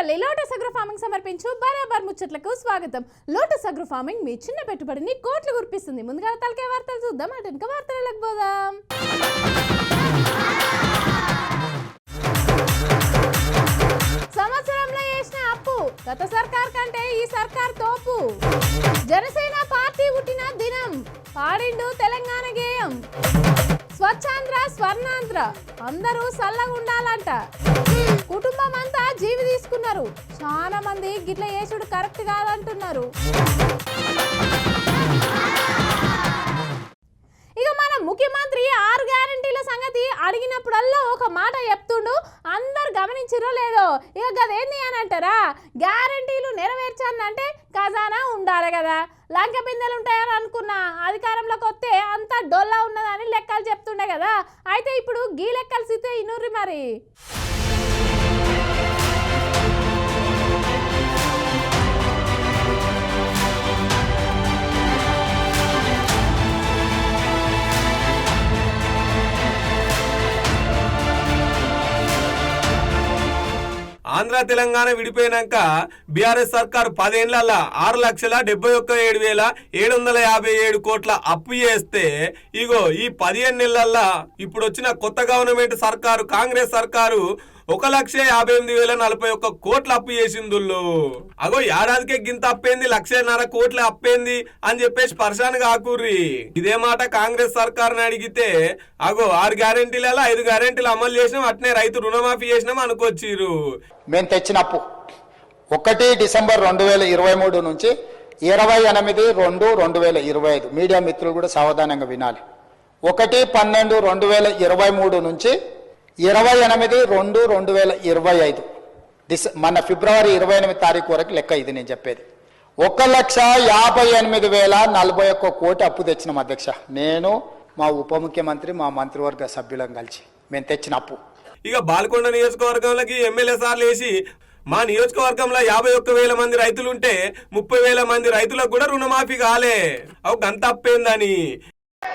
మళ్ళీ lotus agro farming సమర్పించు బరాబర్ ముచ్చట్లకు స్వాగతం. లోటస్ అగ్రో ఫార్మింగ్ మీ చిన్న పెట్టుబడిని కోట్లు గుర్పిస్తుంది ముందుగా తలకే వార్తలు చూద్దాం. అటు వెనుక వార్తలకు పోదాం. సంవత్సరంలో చేసిన అప్పు. గత సర్కార్ కంటే ఈ సర్కార్ తోపు. జనసేన పార్టీ పుట్టిన దినం. పాడిండు తెలంగాణ గేయం. స్వచ్ఛాంధ్ర స్వర్ణాంధ్ర. అందరూ సల్లగా ఉండాలంట కుటుంబం అంతా జీవి తీసుకున్నారు. చాలా మంది గిట్ల యేసుడు కరెక్ట్ కాదంటున్నారు. ఇక మన ముఖ్యమంత్రి ఆరు గ్యారంటీల సంగతి అడిగినప్పుడల్లా ఒక మాట చెప్తుండు. అందరు గమనించిరో లేదో? ఇక గదేంది అని అంటారా? గ్యారంటీలు నెరవేర్చానంటే ఖజానా ఉండాలి కదా. లంక బిందెలు ఉంటాయని అనుకున్నా. అధికారంలోకి వస్తే అంతా డొల్లా ఉన్నదని లెక్కలు చెప్తుండే కదా. అయితే ఇప్పుడు గీ లెక్కలు సితే ఇనుర్రి మరి. ఆంధ్ర తెలంగాణ విడిపోయినాక బీఆర్ఎస్ సర్కారు పదేళ్ళ ఆరు లక్షల డెబ్బై ఒక్క ఏడు వేల ఏడు వందల యాభై ఏడు కోట్ల అప్పు చేస్తే ఇగో ఈ పదిహేను నెలల్లో ఇప్పుడు వచ్చిన కొత్త గవర్నమెంట్ సర్కారు కాంగ్రెస్ సర్కారు ఒక లక్ష యాభై ఎనిమిది వేల నలభై ఒక్క కోట్లు అప్పు చేసిందుళ్ళు. అగో ఏడాదికే గింత అప్పేంది? లక్షన్నర కోట్లు అప్పేంది? అని చెప్పేసి పరిశాన్ కాకూర్రి. ఇదే మాట కాంగ్రెస్ సర్కార్ని అడిగితే అగో ఆరు గ్యారెంటీలలో ఐదు గ్యారెంటీలు అమలు చేసినాం అట్నే రైతు రుణమాఫీ చేసినాం అనుకొచ్చిర్రు. మేము తెచ్చిన అప్పు. ఒకటి డిసెంబర్ రెండు వేల ఇరవై మూడు నుంచి ఇరవై ఎనిమిది రెండు రెండు వేల ఇరవై ఐదు. మీడియా మిత్రులు కూడా సావధానంగా వినాలి. ఒకటి పన్నెండు రెండు వేల ఇరవై మూడు నుంచి ఇరవై ఎనిమిది రెండు రెండు వేల ఇరవై ఐదు. డిసె మన ఫిబ్రవరి ఇరవై ఎనిమిది తారీఖు వరకు లెక్క ఇది నేను చెప్పేది. ఒక లక్ష యాభై ఎనిమిది వేల నలభై ఒక్క కోటి అప్పు తెచ్చినాం అధ్యక్ష. నేను మా ఉప ముఖ్యమంత్రి మా మంత్రివర్గ సభ్యులం కలిసి మేము తెచ్చిన అప్పు. ఇక బాల్కొండ నియోజకవర్గంలోకి ఎమ్మెల్యే సార్లు వేసి మా నియోజకవర్గంలో యాభై ఒక్క వేల మంది రైతులుంటే ముప్పై వేల మంది రైతులకు కూడా రుణమాఫీ కాలే. అవు గంత అప్పేందని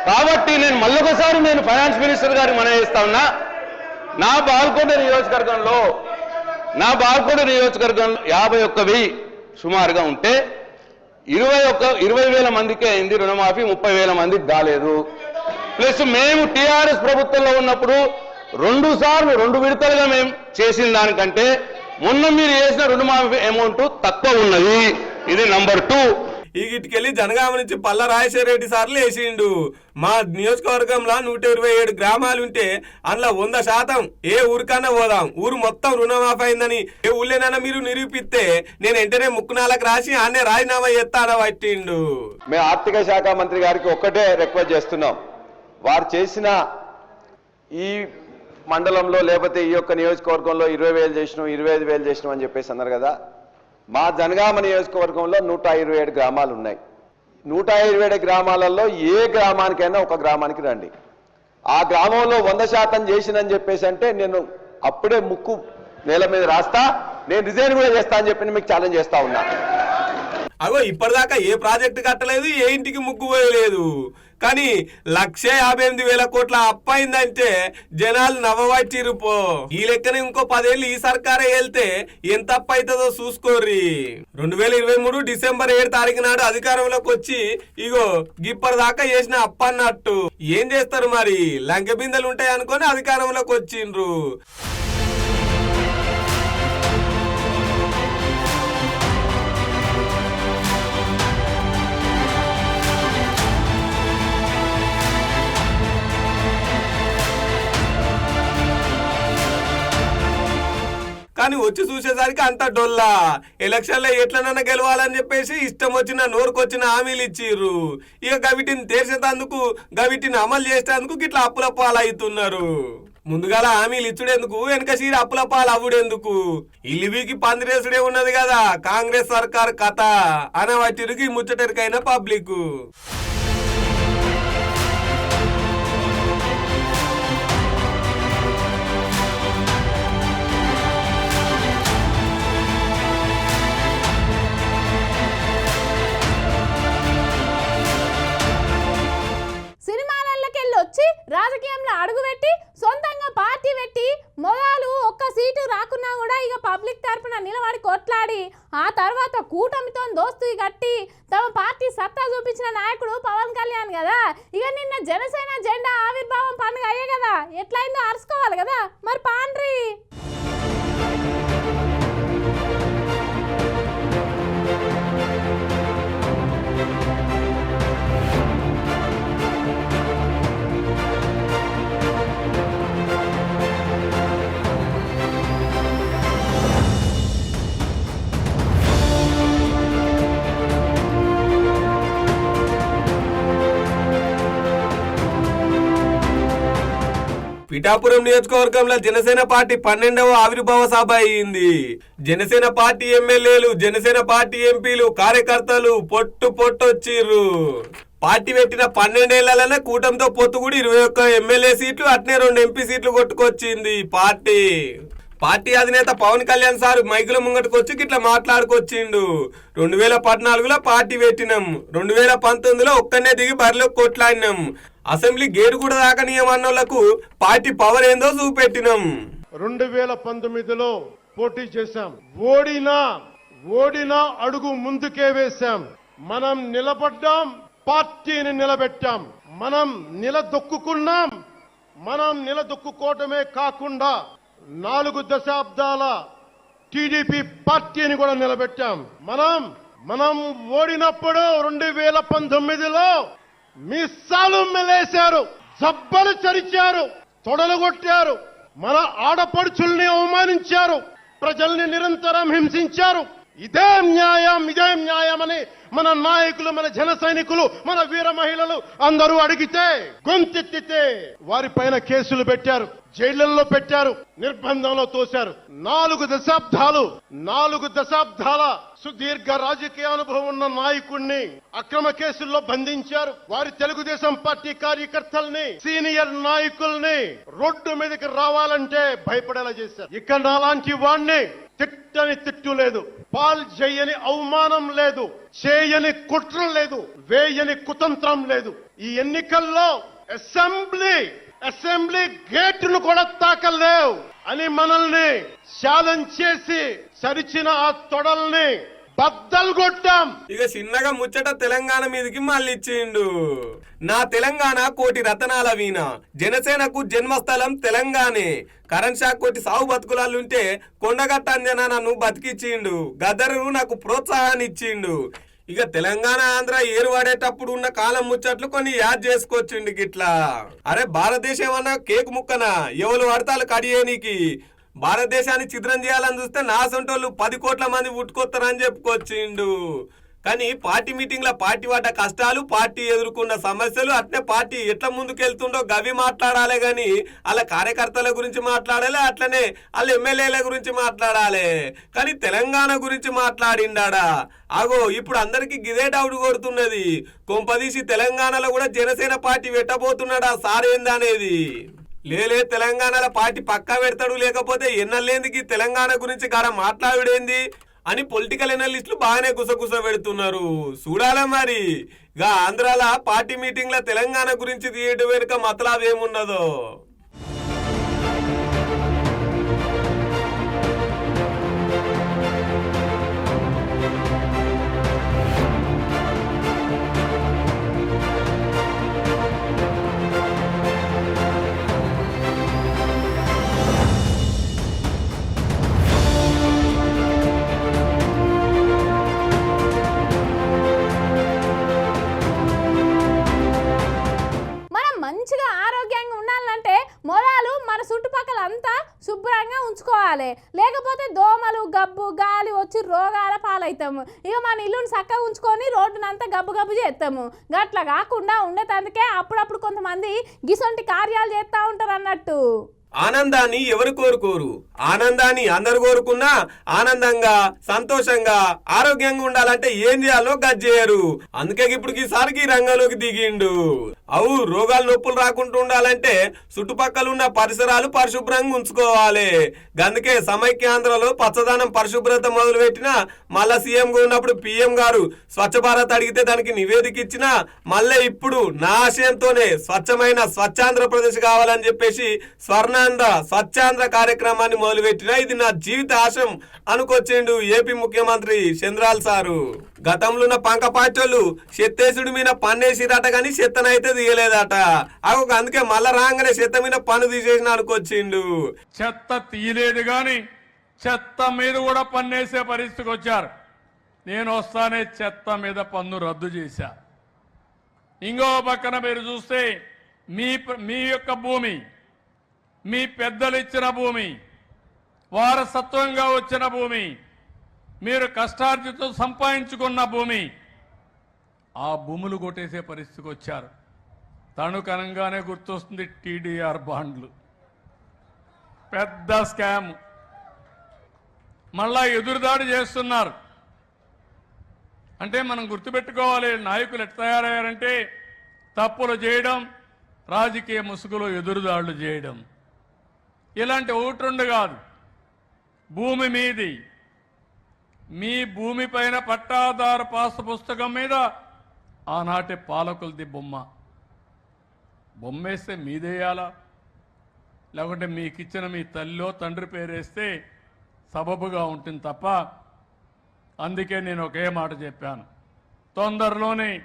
కాబట్టి నేను మళ్ళొకసారి నేను ఫైనాన్స్ మినిస్టర్ గారికి మనం చేస్తా ఉన్నా నా బాల్కొండ నియోజకవర్గంలో నా బాల్కొండ నియోజకవర్గంలో యాభై ఒక్క సుమారుగా ఉంటే ఇరవై ఒక్క ఇరవై వేల మందికే అయింది రుణమాఫీ ముప్పై వేల మందికి కాలేదు. ప్లస్ మేము టీఆర్ఎస్ ప్రభుత్వంలో ఉన్నప్పుడు రెండు సార్లు రెండు విడతలుగా మేము చేసిన దానికంటే మొన్న మీరు చేసిన రుణమాఫీ అమౌంట్ తక్కువ ఉన్నది. ఇది నంబర్ టూ. ఈ జనగామ నుంచి పల్ల రాజశేఖర రెడ్డి సార్లు వేసిండు. మా నియోజకవర్గంలో నూట ఇరవై ఏడు గ్రామాలు ఉంటే అందులో వంద శాతం ఏ ఊరికన్నా పోదాం. ఊరు మొత్తం రుణమాఫ్ అయిందని ఏ ఊళ్ళేనన్నా మీరు నిరూపిస్తే నేను వెంటనే ముక్కునాలకు రాసి ఆనే రాజీనామా చేస్తానా పట్టిండు. మేము ఆర్థిక శాఖ మంత్రి గారికి ఒక్కటే రిక్వెస్ట్ చేస్తున్నాం. వారు చేసిన ఈ మండలంలో లేకపోతే ఈ యొక్క నియోజకవర్గంలో ఇరవై వేలు చేసినాం ఇరవై ఐదు వేలు చేసినాం అని చెప్పేసి అన్నారు కదా. మా జనగామ నియోజకవర్గంలో నూట ఇరవై ఏడు గ్రామాలు ఉన్నాయి. నూట ఇరవై ఏడు గ్రామాలలో ఏ గ్రామానికైనా ఒక గ్రామానికి రండి. ఆ గ్రామంలో వంద శాతం చేసినని చెప్పేసి అంటే నేను అప్పుడే ముక్కు నేల మీద రాస్తా నేను రిజైన్ కూడా చేస్తా అని చెప్పి మీకు ఛాలెంజ్ చేస్తా ఉన్నా. అగో ఇప్పటిదాకా ఏ ప్రాజెక్టు కట్టలేదు ఏ ఇంటికి ముగ్గు పోయలేదు. కానీ లక్ష యాభై ఎనిమిది వేల కోట్ల అప్పయిందంటే జనాలు నవ్వవచ్చిరు పో. ఈ లెక్కన ఇంకో పదేళ్ళు ఈ సర్కారే వెళ్తే ఎంత అప్పైతుందో చూసుకోర్రి. రెండు వేల ఇరవై మూడు డిసెంబర్ ఏడు తారీఖు నాడు అధికారంలోకి వచ్చి ఇగో ఇప్పటిదాకా చేసిన అప్పన్నట్టు. ఏం చేస్తారు మరి? లంక బిందెలు ఉంటాయి అనుకొని అధికారంలోకి వచ్చిండ్రు. కానీ వచ్చి చూసేసరికి అంత డొల్లా. ఎలక్షన్లో ఎట్లనన్నా గెలవాలని చెప్పేసి ఇష్టం వచ్చిన నోరుకొచ్చిన హామీలు ఇచ్చిర్రు. ఇక గవిటిని తెరిచేటందుకు గవిటిని అమలు చేసేందుకు గిట్లా అప్పుల పాలవుతున్నారు. ముందుగాల హామీలు ఇచ్చుడెందుకు వెనక సీర అప్పుల పాలు అవ్వుడెందుకు ఇల్లివికి పందిరేసుడే ఉన్నది కదా కాంగ్రెస్ సర్కార్ కథ. అనవటిరికి ముచ్చటరికైన పబ్లిక్ వచ్చి రాజకీయంలో అడుగుపెట్టి సొంతంగా పార్టీ పెట్టి మొదలు ఒక్క సీటు రాకున్నా కూడా ఇక పబ్లిక్ తరపున నిలబడి కొట్లాడి ఆ తర్వాత కూటమితో దోస్తు కట్టి తమ పార్టీ సత్తా చూపించిన నాయకుడు పవన్ కళ్యాణ్ కదా? ఇక నిన్న జనసేన జెండా ఆవిర్భావం పండుగ అయ్యే కదా? ఎట్లయిందో అరుచుకోవాలి కదా? మరి పాండ్రి! పిఠాపురం నియోజకవర్గంలో జనసేన పార్టీ పన్నెండవ ఆవిర్భావ సభ అయింది. జనసేన పార్టీ ఎమ్మెల్యేలు జనసేన పార్టీ ఎంపీలు కార్యకర్తలు పొట్టు పొట్టొచ్చిర్రు. పార్టీ పెట్టిన పన్నెండేళ్ళలోనే కూటమితో పొత్తు కూడా ఇరవై ఒక్క ఎమ్మెల్యే సీట్లు అట్నే రెండు ఎంపీ సీట్లు కొట్టుకొచ్చింది పార్టీ. పార్టీ అధినేత పవన్ కళ్యాణ్ సార్ మైకుల ముంగటకు వచ్చి ఇట్లా మాట్లాడుకొచ్చిండు. రెండు వేల పద్నాలుగులో పార్టీ పెట్టినాం. రెండు వేల పంతొమ్మిదిలో ఒక్కనే దిగి బరిలో కొట్లాడినాం. అసెంబ్లీ గేటు కూడా దాకనీయమన్నోళ్ళకు పార్టీ పవర్ ఏందో చూపెట్టినాం. రెండు వేల పంతొమ్మిదిలో పోటీ చేశాం. ఓడినా ఓడినా అడుగు ముందుకే వేశాం. మనం నిలబడ్డాం పార్టీని నిలబెట్టాం. మనం నిలదొక్కుకున్నాం మనం నిలదొక్కుకోవటమే కాకుండా నాలుగు దశాబ్దాల టీడీపీ పార్టీని కూడా నిలబెట్టాం. మనం మనం ఓడినప్పుడు రెండు వేల పంతొమ్మిదిలో మిస్సాలు మెలేశారు జబ్బలు చరిచారు తొడలు కొట్టారు మన ఆడపడుచుల్ని అవమానించారు ప్రజల్ని నిరంతరం హింసించారు ఇదే న్యాయం ఇదే న్యాయమని మన నాయకులు మన జన సైనికులు మన వీర మహిళలు అందరూ అడిగితే గొంతెత్తితే వారిపైన కేసులు పెట్టారు జైళ్ళలో పెట్టారు నిర్బంధంలో తోశారు. నాలుగు దశాబ్దాలు నాలుగు దశాబ్దాల సుదీర్ఘ రాజకీయ అనుభవం ఉన్న నాయకుణ్ణి అక్రమ కేసుల్లో బంధించారు. వారి తెలుగుదేశం పార్టీ కార్యకర్తల్ని సీనియర్ నాయకుల్ని రోడ్డు మీదకి రావాలంటే భయపడేలా చేశారు. ఇక్కడ అలాంటి వాణ్ణి తిట్టని తిట్టు లేదు. పాల్ చేయని అవమానం లేదు. చేయని కుట్ర లేదు. వేయని కుతంత్రం లేదు. ఈ ఎన్నికల్లో అసెంబ్లీ అసెంబ్లీ గేటును కూడా తాకలేవు అని మనల్ని ఛాలెంజ్ చేసి సరిచిన ఆ తొడల్ని బద్దలు కొట్టాం. ఇక చిన్నగా ముచ్చట తెలంగాణ మీదకి మళ్ళీ ఇచ్చిండు నా తెలంగాణ కోటి రతనాల వీణ. జనసేనకు జన్మస్థలం తెలంగాణే. కరణ్ షా కోటి సాగు బతుకులాలుంటే కొండగట్ట అంజన నన్ను బతికిచ్చిండు గదరు నాకు ప్రోత్సాహాన్ని ఇచ్చిండు ఇక తెలంగాణ ఆంధ్ర ఏరు వాడేటప్పుడు ఉన్న కాలం ముచ్చట్లు కొన్ని యాడ్ చేసుకొచ్చిండు గిట్లా. అరే భారతదేశం అన్న కేక్ ముక్కన? ఎవరు వాడతాలు కడియేనికి భారతదేశాన్ని చిత్రం చేయాలని చూస్తే నా సొంటోళ్ళు పది కోట్ల మంది పుట్టుకొస్తారని చెప్పుకొచ్చిండు. కానీ పార్టీ మీటింగ్ల పార్టీ వాట కష్టాలు పార్టీ ఎదుర్కొన్న సమస్యలు అట్లే పార్టీ ఎట్లా ముందుకెళ్తుండో గవి మాట్లాడాలి కానీ వాళ్ళ కార్యకర్తల గురించి మాట్లాడాలి అట్లనే వాళ్ళ ఎమ్మెల్యేల గురించి మాట్లాడాలి. కానీ తెలంగాణ గురించి మాట్లాడిండాడా? అగో ఇప్పుడు అందరికీ గిదే డౌట్ కొడుతున్నది. కొంపదీసి తెలంగాణలో కూడా జనసేన పార్టీ పెట్టబోతున్నాడా సారేందనేది లేలే తెలంగాణలో పార్టీ పక్కా పెడతాడు లేకపోతే ఎన్నలేందుకు తెలంగాణ గురించి గారా మాట్లాడుడేంది అని పొలిటికల్ ఎనలిస్టులు బాగానే గుసగుస పెడుతున్నారు. చూడాలా మరి? ఇక ఆంధ్రాల పార్టీ మీటింగ్లో తెలంగాణ గురించి తీయడం వెనుక మతలాభ మంచిగా ఆరోగ్యంగా ఉండాలంటే మొలాలు మన చుట్టుపక్కల అంతా శుభ్రంగా ఉంచుకోవాలి. లేకపోతే దోమలు గబ్బు గాలి వచ్చి రోగాల పాలవుతాము. ఇక మన ఇల్లుని చక్కగా ఉంచుకొని రోడ్డునంతా గబ్బు గబ్బు చేస్తాము. గట్ల కాకుండా ఉండేటందుకే అప్పుడప్పుడు కొంతమంది గిసొంటి కార్యాలు చేస్తూ ఉంటారు అన్నట్టు ఆనందాన్ని ఎవరు కోరుకోరు? ఆనందాన్ని అందరు కోరుకున్నా ఆనందంగా సంతోషంగా ఆరోగ్యంగా ఉండాలంటే ఏం చేయాలో గజ్జేయరు అందుకే ఇప్పుడు ఈసారికి రంగంలోకి దిగిండు. అవు రోగాలు నొప్పులు రాకుండా ఉండాలంటే చుట్టుపక్కల ఉన్న పరిసరాలు పరిశుభ్రంగా ఉంచుకోవాలి. అందుకే సమైక్యాంధ్రలో పచ్చదనం పరిశుభ్రత మొదలు పెట్టిన మళ్ళా సీఎంగా ఉన్నప్పుడు పిఎం గారు స్వచ్ఛ భారత్ అడిగితే దానికి నివేదిక ఇచ్చిన మళ్ళీ ఇప్పుడు నా ఆశయంతోనే స్వచ్ఛమైన స్వచ్ఛాంధ్రప్రదేశ్ కావాలని చెప్పేసి స్వర్ణ స్వర్ణాంధ్ర స్వచ్ఛాంధ్ర కార్యక్రమాన్ని మొదలుపెట్టిన ఇది నా జీవిత ఆశం అనుకొచ్చిండు ఏపీ ముఖ్యమంత్రి చంద్రాల్ సారు. గతంలో ఉన్న పంక పార్టీలు మీద పన్నేసిరట కానీ చెత్తనైతే తీయలేదట. అగొక అందుకే మళ్ళా రాగానే చెత్త మీద పన్ను తీసేసిన అనుకొచ్చిండు. చెత్త తీయలేదు కానీ చెత్త మీద కూడా పన్నేసే పరిస్థితికి వచ్చారు. నేను వస్తానే చెత్త మీద పన్ను రద్దు చేశా. ఇంకో పక్కన మీరు చూస్తే మీ మీ యొక్క భూమి మీ పెద్దలు ఇచ్చిన భూమి వారసత్వంగా వచ్చిన భూమి మీరు కష్టార్జితం సంపాదించుకున్న భూమి ఆ భూములు కొట్టేసే పరిస్థితికి వచ్చారు. తణుకనంగానే గుర్తొస్తుంది టీడీఆర్ బాండ్లు. పెద్ద స్కామ్. మళ్ళా ఎదురుదాడి చేస్తున్నారు. అంటే మనం గుర్తుపెట్టుకోవాలి నాయకులు ఎట్లా తయారయ్యారంటే తప్పులు చేయడం రాజకీయ ముసుగులో ఎదురుదాడులు చేయడం. ఇలాంటి ఒకటి రెండు కాదు. భూమి మీది. మీ భూమి పైన పట్టాదారు పాస్ పుస్తకం మీద ఆనాటి పాలకులది బొమ్మ. బొమ్మేస్తే మీదేయాలా లేకుంటే మీకు ఇచ్చిన మీ తల్లిలో తండ్రి పేరేస్తే సబబుగా ఉంటుంది తప్ప అందుకే నేను ఒకే మాట చెప్పాను. తొందరలోనే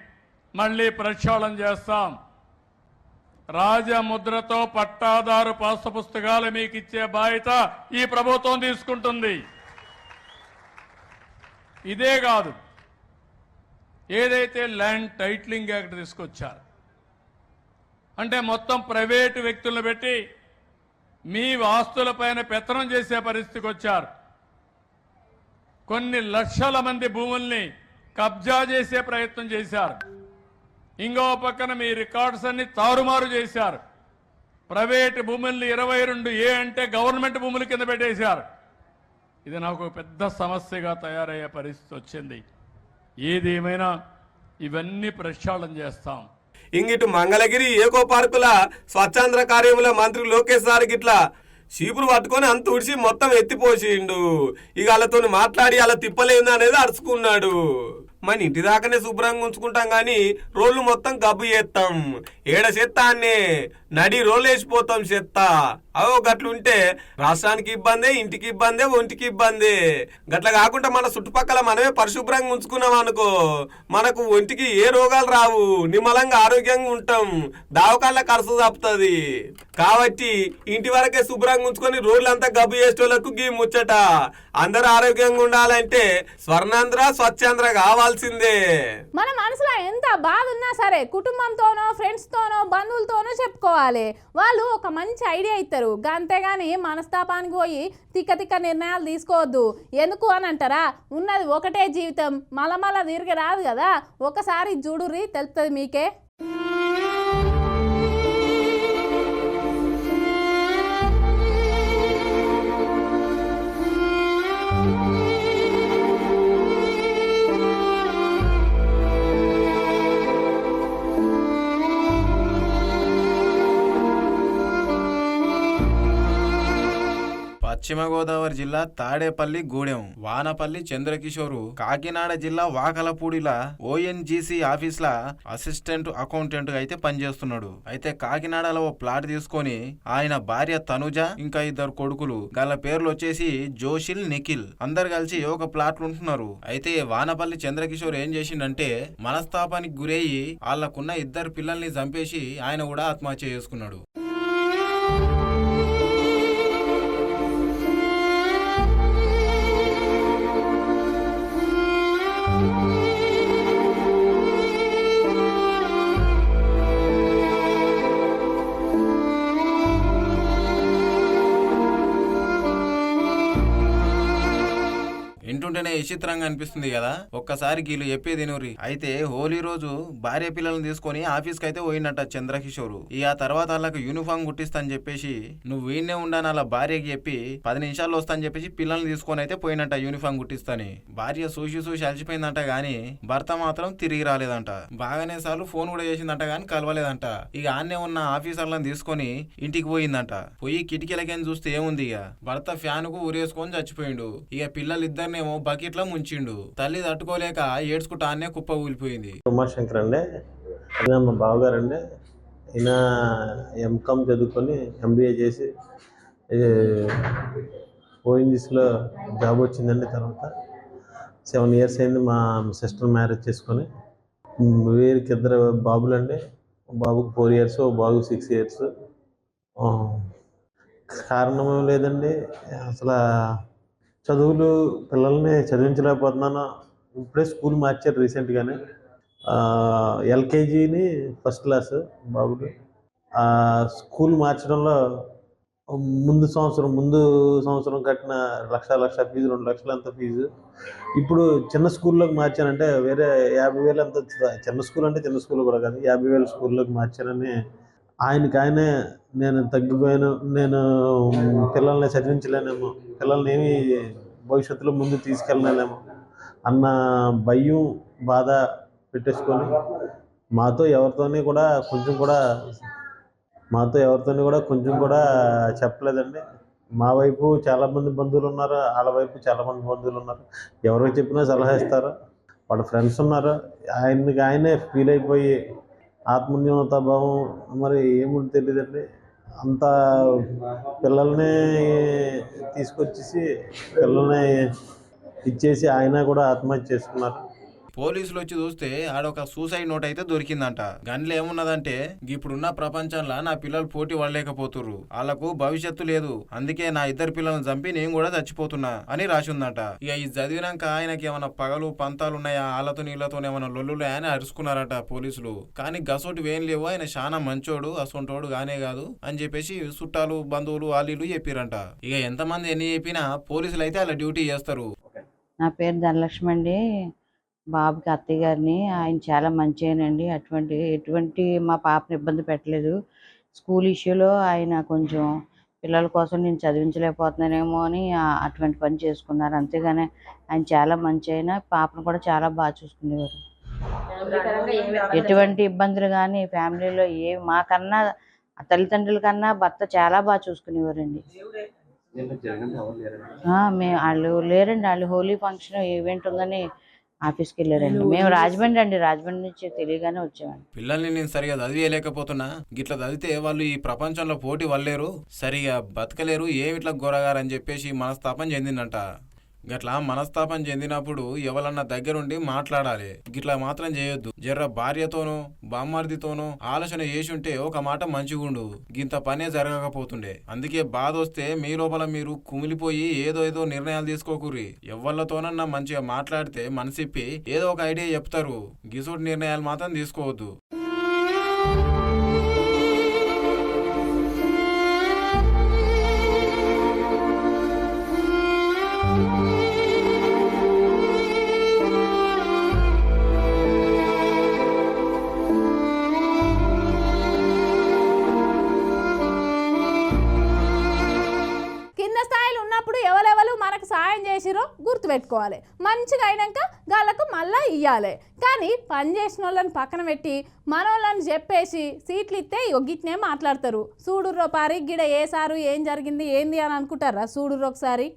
మళ్ళీ ప్రక్షాళన చేస్తాం. రాజముద్రతో పట్టాదారు పాస్ పుస్తకాలు మీకు ఇచ్చే బాధ్యత ఈ ప్రభుత్వం తీసుకుంటుంది. ఇదే కాదు ఏదైతే ల్యాండ్ టైట్లింగ్ యాక్ట్ తీసుకొచ్చారు అంటే మొత్తం ప్రైవేటు వ్యక్తులను పెట్టి మీ ఆస్తులపైన పెత్తనం చేసే పరిస్థితికి వచ్చారు. కొన్ని లక్షల మంది భూముల్ని కబ్జా చేసే ప్రయత్నం చేశారు. ఇంకో పక్కన మీ రికార్డ్స్ అన్ని తారుమారు చేశారు. ప్రైవేట్ భూముల్ని ఇరవై రెండు ఏ అంటే గవర్నమెంట్ భూముల కింద పెట్టేశారు. ఇది నాకు ఒక పెద్ద సమస్యగా తయారయ్యే పరిస్థితి వచ్చింది. ఏదేమైనా ఇవన్నీ ప్రక్షాళన చేస్తాం. ఇంగిటు మంగళగిరి ఏకో పార్కుల స్వచ్ఛాంధ్ర కార్యముల మంత్రి లోకేష్ సార్ గిట్లా చీపురు పట్టుకొని అంత ఉడిచి మొత్తం ఎత్తిపోసిండు. ఇక వాళ్ళతో మాట్లాడి అలా తిప్పలేదు అనేది అరుచుకున్నాడు. మన ఇంటి దాకానే శుభ్రంగా ఉంచుకుంటాం కానీ రోళ్ళు మొత్తం గబ్బు చేస్తాం ఏడ చెత్తాన్నే నడి రోడ్లు వేసిపోతాం చెత్త. అవో గట్లుంటే రాష్ట్రానికి ఇబ్బందే ఇంటికి ఇబ్బందే ఒంటికి ఇబ్బందే. గట్ల కాకుండా మన చుట్టుపక్కల మనమే పరిశుభ్రంగా ఉంచుకున్నాం అనుకో మనకు ఒంటికి ఏ రోగాలు రావు. నిమ్మలంగా ఆరోగ్యంగా ఉంటాం. దావకాళ్ళ ఖర్చు తప్పుతుంది. కాబట్టి ఇంటి వరకే శుభ్రంగా ఉంచుకొని రోడ్లంతా గబ్బు చేసేటోళ్ళకు గీ ముచ్చట. అందరూ ఆరోగ్యంగా ఉండాలంటే స్వర్ణాంధ్ర స్వచ్ఛాంధ్ర చెప్పాల్సిందే. మన మనసులో ఎంత బాధ ఉన్నా సరే కుటుంబంతోనో ఫ్రెండ్స్తోనో బంధువులతోనో చెప్పుకోవాలి. వాళ్ళు ఒక మంచి ఐడియా ఇస్తారు అంతేగాని మనస్తాపానికి పోయి తిక్క తిక్క నిర్ణయాలు తీసుకోవద్దు. ఎందుకు అని అంటారా? ఉన్నది ఒకటే జీవితం. మల మల తిరిగి రాదు కదా. ఒకసారి చూడుర్రి తెలుస్తుంది మీకే. పశ్చిమ గోదావరి జిల్లా తాడేపల్లి గూడెం వానపల్లి చంద్రకిషోరు కాకినాడ జిల్లా వాకలపూడిల ఓఎన్జీసీ ఆఫీస్ లా అసిస్టెంట్ అకౌంటెంట్గా అయితే పనిచేస్తున్నాడు. అయితే కాకినాడలో ఓ ప్లాట్ తీసుకొని ఆయన భార్య తనుజ ఇంకా ఇద్దరు కొడుకులు గల పేర్లు వచ్చేసి జోషిల్ నిఖిల్ అందరు కలిసి ఒక ప్లాట్లు ఉంటున్నారు. అయితే వానపల్లి చంద్రకిషోర్ ఏం చేసిండంటే మనస్తాపానికి గురయ్యి వాళ్ళకున్న ఇద్దరు పిల్లల్ని చంపేసి ఆయన కూడా ఆత్మహత్య చేసుకున్నాడు. వింటుంటేనే విచిత్రంగా అనిపిస్తుంది కదా. ఒక్కసారి వీళ్ళు చెప్పేది నూరి. అయితే హోలీ రోజు భార్య పిల్లల్ని తీసుకొని ఆఫీస్కి అయితే పోయినట్ట చంద్రకిషోరు. ఇక ఆ తర్వాత వాళ్ళకి యూనిఫామ్ కుట్టిస్తాని చెప్పేసి నువ్వు వీడినే ఉండని అలా భార్యకి చెప్పి పది నిమిషాల్లో వస్తాని చెప్పేసి పిల్లల్ని తీసుకొని అయితే పోయినట్ట యూనిఫామ్ కుట్టిస్తాని. భార్య చూసి చూసి అలసిపోయిందంట గాని భర్త మాత్రం తిరిగి రాలేదంట. బాగానే సార్లు ఫోన్ కూడా చేసిందంట గాని కలవలేదంట. ఇక ఆన్నే ఉన్న ఆఫీసర్లను తీసుకొని ఇంటికి పోయిందంట. పోయి కిటికీలకేం చూస్తే ఏముంది ఇక. భర్త ఫ్యాన్కు ఊరేసుకొని చచ్చిపోయిండు. ఇక పిల్లలు బకెట్ బకెట్లో ముంచిండు. తల్లి తట్టుకోలేక ఏడ్చుకుంటా ఆన్నే కుప్ప ఊలిపోయింది. ఉమాశంకర్ అండి ఈయన మా బావగారు అండి ఈయన ఎంకామ్ చదువుకొని ఎంబీఏ చేసి ఓఎన్జీసీలో జాబ్ వచ్చిందండి తర్వాత. సెవెన్ ఇయర్స్ అయింది మా సిస్టర్ మ్యారేజ్ చేసుకొని. వీరికి ఇద్దరు బాబులు అండి బాబుకు ఫోర్ ఇయర్స్ బాబు సిక్స్ ఇయర్స్. కారణం ఏం లేదండి. అసలు చదువులు పిల్లల్ని చదివించలేకపోతున్నాను. ఇప్పుడే స్కూల్ మార్చారు రీసెంట్గానే. ఎల్కేజీని ఫస్ట్ క్లాస్ బాబుకి స్కూల్ మార్చడంలో ముందు సంవత్సరం ముందు సంవత్సరం కట్టిన లక్ష లక్ష ఫీజు రెండు లక్షలు అంత ఫీజు. ఇప్పుడు చిన్న స్కూల్లోకి మార్చానంటే వేరే యాభై వేలు అంత చిన్న స్కూల్ అంటే చిన్న స్కూల్ కూడా కాదు యాభై వేల స్కూల్లోకి మార్చానని ఆయనకి ఆయనే నేను తగ్గిపోయాను నేను పిల్లల్ని చదివించలేనేమో పిల్లల్ని ఏమి భవిష్యత్తులో ముందు తీసుకెళ్ళలేమో అన్న భయం బాధ పెట్టేసుకొని మాతో ఎవరితోని కూడా కొంచెం కూడా మాతో ఎవరితోని కూడా కొంచెం కూడా చెప్పలేదండి. మా వైపు చాలామంది బంధువులు ఉన్నారు వాళ్ళ వైపు చాలామంది బంధువులు ఉన్నారు. ఎవరికి చెప్పినా సలహా ఇస్తారు. వాళ్ళ ఫ్రెండ్స్ ఉన్నారు. ఆయనకి ఆయనే ఫీల్ అయిపోయి ఆత్మన్యూనత భావం మరి ఏముంది తెలియదండి. అంత పిల్లల్ని తీసుకొచ్చేసి పిల్లల్ని ఇచ్చేసి ఆయన కూడా ఆత్మహత్య చేసుకున్నారు. పోలీసులు వచ్చి చూస్తే ఆడొక సూసైడ్ నోట్ అయితే దొరికిందంట. గన్లు ఏమున్నదంటే ఇప్పుడున్న ప్రపంచంలో నా పిల్లలు పోటీ పడలేకపోతుర్రు. వాళ్ళకు భవిష్యత్తు లేదు. అందుకే నా ఇద్దరు పిల్లలను చంపి నేను కూడా చచ్చిపోతున్నా అని రాసిందంట. ఇక ఈ చదివినాక ఆయనకి ఏమైనా పగలు పంతాలు ఉన్నాయా వాళ్ళతో నీళ్ళతో ఏమైనా లొల్లులు అని అరుచుకున్నారట పోలీసులు. కానీ గసోటి వేం లేవు. ఆయన చాలా మంచోడు అసొంటోడు గానే కాదు అని చెప్పేసి చుట్టాలు బంధువులు వాళ్ళు చెప్పిరంట. ఇక ఎంతమంది ఎన్ని చెప్పినా పోలీసులు అయితే అలా డ్యూటీ చేస్తారు. నా పేరు ధనలక్ష్మి అండి. బాబుకి అత్తయ్య గారిని. ఆయన చాలా మంచి ఆయనండి అటువంటి ఎటువంటి మా పాపని ఇబ్బంది పెట్టలేదు. స్కూల్ ఇష్యూలో ఆయన కొంచెం పిల్లల కోసం నేను చదివించలేకపోతున్నానేమో అని అటువంటి పని చేసుకున్నారు. అంతేగాని ఆయన చాలా మంచి అయినా పాపను కూడా చాలా బాగా చూసుకునేవారు. ఎటువంటి ఇబ్బందులు కానీ ఫ్యామిలీలో ఏ మాకన్నా తల్లిదండ్రుల కన్నా భర్త చాలా బాగా చూసుకునేవారండి. మేము వాళ్ళు లేరండి. వాళ్ళు హోలీ ఫంక్షన్ ఈవెంట్ ఉందని ఆఫీస్కి వెళ్ళారండి. మేము రాజమండ్రి అండి రాజమండ్రి నుంచి తెలియగానే వచ్చామండి. పిల్లల్ని నేను సరిగా చదివేయలేకపోతున్నా. గిట్లా చదివితే వాళ్ళు ఈ ప్రపంచంలో పోటీ వల్లేరు సరిగా బతకలేరు ఏమిట్లా గొరగారని చెప్పేసి మనస్తాపం చెందిందంట. గట్లా మనస్తాపం చెందినప్పుడు ఎవరన్నా దగ్గరుండి మాట్లాడాలి. గిట్లా మాత్రం చేయొద్దు. జర్ర భార్యతోనో బామ్మార్దితోనో ఆలోచన చేసుంటే ఒక మాట మంచిగుండు. గింత పనే జరగకపోతుండే. అందుకే బాధ వస్తే మీ లోపల మీరు కుమిలిపోయి ఏదో ఏదో నిర్ణయాలు తీసుకోకూరి ఎవళ్ళతోనన్నా మంచిగా మాట్లాడితే మనసిప్పి ఏదో ఒక ఐడియా చెప్తారు. గిసోటి నిర్ణయాలు మాత్రం తీసుకోవద్దు. సాయం చేసిరో గుర్తుపెట్టుకోవాలి. మంచిగా అయినాక వాళ్ళకు మళ్ళీ ఇవ్వాలి కానీ పని చేసిన వాళ్ళని పక్కన పెట్టి మనోళ్ళని చెప్పేసి సీట్లు ఇస్తే ఒగ్గిట్నే మాట్లాడతారు. చూడుర్రో పారి గిడ ఏ సారు ఏం జరిగింది ఏంది అని అనుకుంటారా చూడుర్రో ఒకసారి?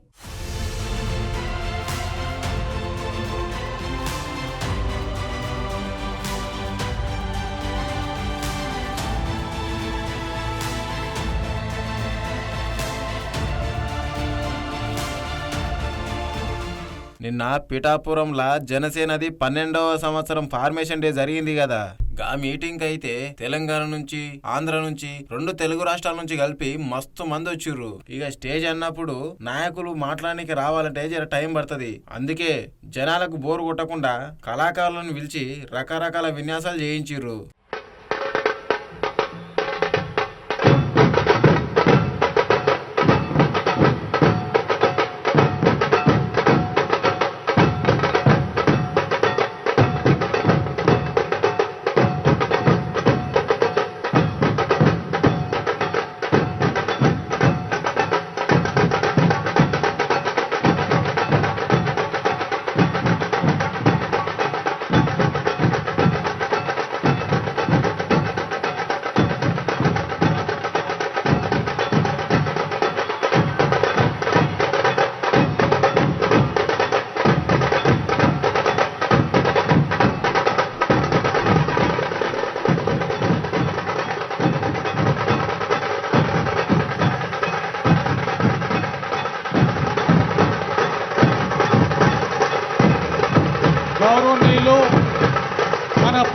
నిన్న పిఠాపురంలా జనసేనది పన్నెండవ సంవత్సరం ఫార్మేషన్ డే జరిగింది కదా. గా మీటింగ్ అయితే తెలంగాణ నుంచి ఆంధ్ర నుంచి రెండు తెలుగు రాష్ట్రాల నుంచి కలిపి మస్తు మంది వచ్చిర్రు. ఇక స్టేజ్ అన్నప్పుడు నాయకులు మాట్లాడడానికి రావాలంటే జర టైం పడుతుంది. అందుకే జనాలకు బోరు కొట్టకుండా కళాకారులను పిలిచి రకరకాల విన్యాసాలు చేయించిర్రు.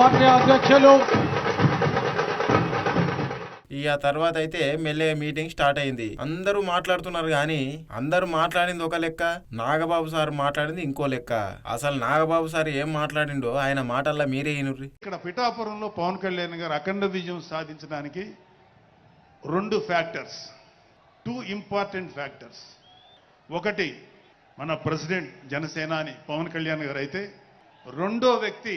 పార్టీ అధ్యక్షులు. ఇక తర్వాత అయితే మెల్లె మీటింగ్ స్టార్ట్ అయింది. అందరూ మాట్లాడుతున్నారు కానీ అందరూ మాట్లాడింది ఒక లెక్క నాగబాబు సార్ మాట్లాడింది ఇంకో లెక్క. అసలు నాగబాబు సార్ ఏం మాట్లాడిండో ఆయన మాటల్లో మీరే వినుర్రి. ఇక్కడ పిఠాపురంలో పవన్ కళ్యాణ్ గారు అఖండ విజయం సాధించడానికి రెండు ఫ్యాక్టర్స్ టూ ఇంపార్టెంట్ ఫ్యాక్టర్స్ ఒకటి మన ప్రెసిడెంట్ జనసేనాని పవన్ కళ్యాణ్ గారు అయితే రెండో వ్యక్తి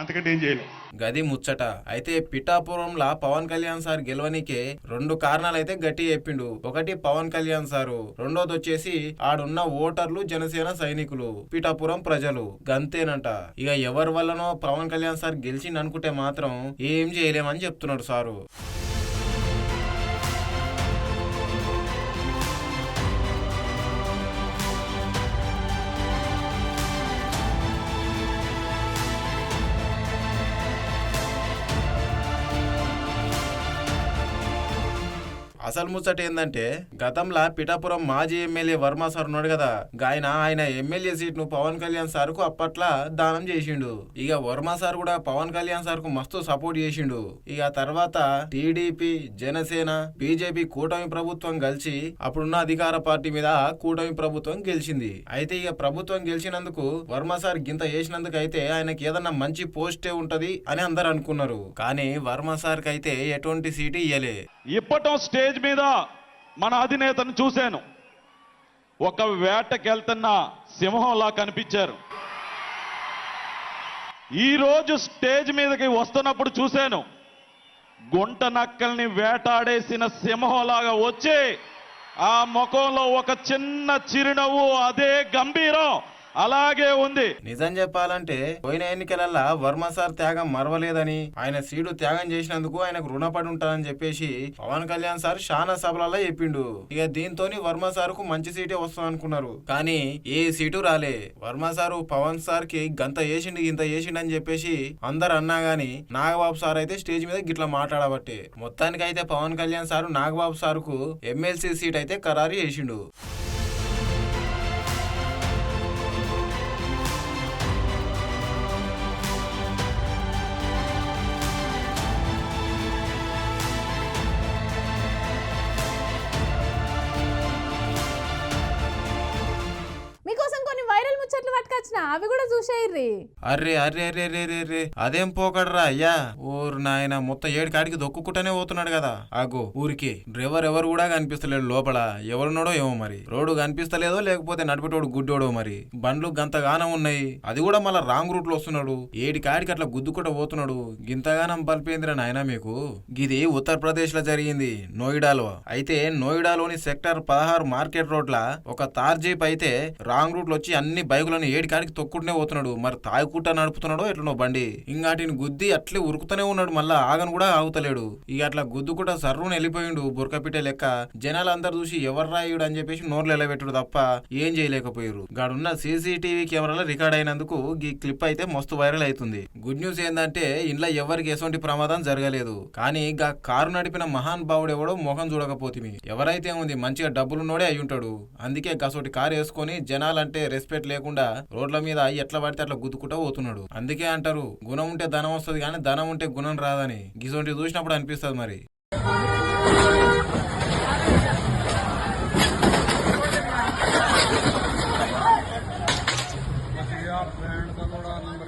అంతకంటే ఏం చేయలేదు గది ముచ్చట. అయితే పిఠాపురంలా పవన్ కళ్యాణ్ సార్ గెలవనికే రెండు కారణాలు అయితే గట్టి చెప్పిండు. ఒకటి పవన్ కళ్యాణ్ సారు రెండోది వచ్చేసి ఆడున్న ఓటర్లు జనసేన సైనికులు పిఠాపురం ప్రజలు. గంతేనంట. ఇక ఎవరి వల్లనో పవన్ కళ్యాణ్ సార్ గెలిచిండు అనుకుంటే మాత్రం ఏం చేయలేమని చెప్తున్నాడు సారు. అసలు ముచ్చట ఏంటంటే గతంలో పిఠాపురం మాజీ ఎమ్మెల్యే వర్మ సార్ ఉన్నాడు కదా గాయన ఆయన ఎమ్మెల్యే సీట్ను పవన్ కళ్యాణ్ సార్కు అప్పట్లో దానం చేసిండు. ఇక వర్మ సార్ కూడా పవన్ కళ్యాణ్ సార్కు మస్తు సపోర్ట్ చేసిండు. ఇక తర్వాత టీడీపీ జనసేన బీజేపీ కూటమి ప్రభుత్వం కలిసి అప్పుడున్న అధికార పార్టీ మీద కూటమి ప్రభుత్వం గెలిచింది. అయితే ఇక ప్రభుత్వం గెలిచినందుకు వర్మ సార్ గింత చేసినందుకు అయితే ఆయనకి ఏదన్నా మంచి పోస్టే ఉంటది అని అందరు అనుకున్నారు. కానీ వర్మ సార్ కైతే అయితే ఎటువంటి సీటు ఇయ్యలే. ఇప్పటం స్టేజ్ మీద మన అధినేతను చూశాను. ఒక వేటకెళ్తున్న సింహంలా కనిపించారు. ఈరోజు స్టేజ్ మీదకి వస్తున్నప్పుడు చూశాను. గుంట నక్కల్ని వేటాడేసిన సింహంలాగా వచ్చి ఆ ముఖంలో ఒక చిన్న చిరునవ్వు అదే గంభీరం. అలాగే ఉంది. నిజం చెప్పాలంటే పోయిన ఎన్నికలల్లా వర్మ సార్ త్యాగం మరవలేదని ఆయన సీటు త్యాగం చేసినందుకు ఆయనకు రుణపడి ఉంటానని చెప్పేసి పవన్ కళ్యాణ్ సార్ శానా సభలలో చెప్పిండు. ఇక దీంతో వర్మ సార్కు మంచి సీటే వస్తుంది అనుకున్నారు కానీ ఏ సీటు రాలే. వర్మ సారు పవన్ సార్కి గంత వేసిండు ఇంత వేసిండు అని చెప్పేసి అందరు అన్నా గాని నాగబాబు సార్ అయితే స్టేజ్ మీద గిట్లా మాట్లాడబట్టే. మొత్తానికి అయితే పవన్ కళ్యాణ్ సారు నాగబాబు సార్కు ఎమ్మెల్సీ సీట్ అయితే ఖరారు చేసిండు. ముచ్చట్లు అవి కూడా చూసేయ్రి అర్రే అర్రే అర్రే అర్రే అర్రే అర్రే. అదేం పోకడరా అయ్యా? ఊరు నాయన మొత్తం ఏడు కాడికి దొక్కుకుంటానే పోతున్నాడు కదా. ఆగో ఊరికి. డ్రైవర్ ఎవరు కూడా కనిపిస్తలేడు లోపల. ఎవరున్నాడో ఏమో మరి. రోడ్డు కనిపిస్తలేదో లేకపోతే నడిపేటోడు గుడ్డోడో మరి. బండ్లు గంతగానం ఉన్నాయి. అది కూడా మళ్ళా రాంగ్ రూట్లో వస్తున్నాడు. ఏడి కాడికి అట్లా గుద్దుకుంట పోతున్నాడు. గింతగానం బలిపోయిందిరా నాయన మీకు. ఇది ఉత్తరప్రదేశ్లో జరిగింది నోయిడాలో. అయితే నోయిడాలోని సెక్టర్ పదహారు మార్కెట్ రోడ్ల ఒక తార్ జీప్ అయితే రాంగ్ రూట్లో వచ్చి అన్ని బైకులను ఏడి కాడికి తొక్కుడునే పోతున్నాడు. మరి తాగుకుంటా నడుపుతున్నాడో ఎట్లనో బండి. ఇంకాటిని గుద్ది అట్లే ఉరుకుతూనే ఉన్నాడు. మళ్ళా ఆగను కూడా ఆగుతలేడు. ఇక అట్లా గుద్దుకుంటా సర్రును వెళ్ళిపోయిండు బురకపిట్టే లెక్క. జనాలు అందరు చూసి ఎవరు రాయుడు అని చెప్పేసి నోర్లు ఎలబెట్టుడు తప్ప ఏం చేయలేకపోయారు గాడున్న సీసీటీవీ కెమెరాలో రికార్డ్ అయినందుకు ఈ క్లిప్ అయితే మస్తు వైరల్ అవుతుంది. గుడ్ న్యూస్ ఏంటంటే ఇంట్లో ఎవరికి ఎటువంటి ప్రమాదం జరగలేదు. కానీ గా కారు నడిపిన మహాన్ భావుడు ఎవడో మొహం చూడకపోతే ఎవరైతే ఉంది మంచిగా డబ్బులున్నోడే అయి ఉంటాడు అందుకే గసోటి కారు వేసుకొని జనాలంటే రెస్పెక్ట్ లేకుండా రోడ్ల మీద ఎట్లా పడితే అట్లా గుద్దుకుంటా పోతున్నాడు. అందుకే అంటారు గుణం ఉంటే ధనం వస్తుంది కానీ ధనం ఉంటే గుణం రాదని. గిసోటి చూసినప్పుడు అనిపిస్తుంది మరి.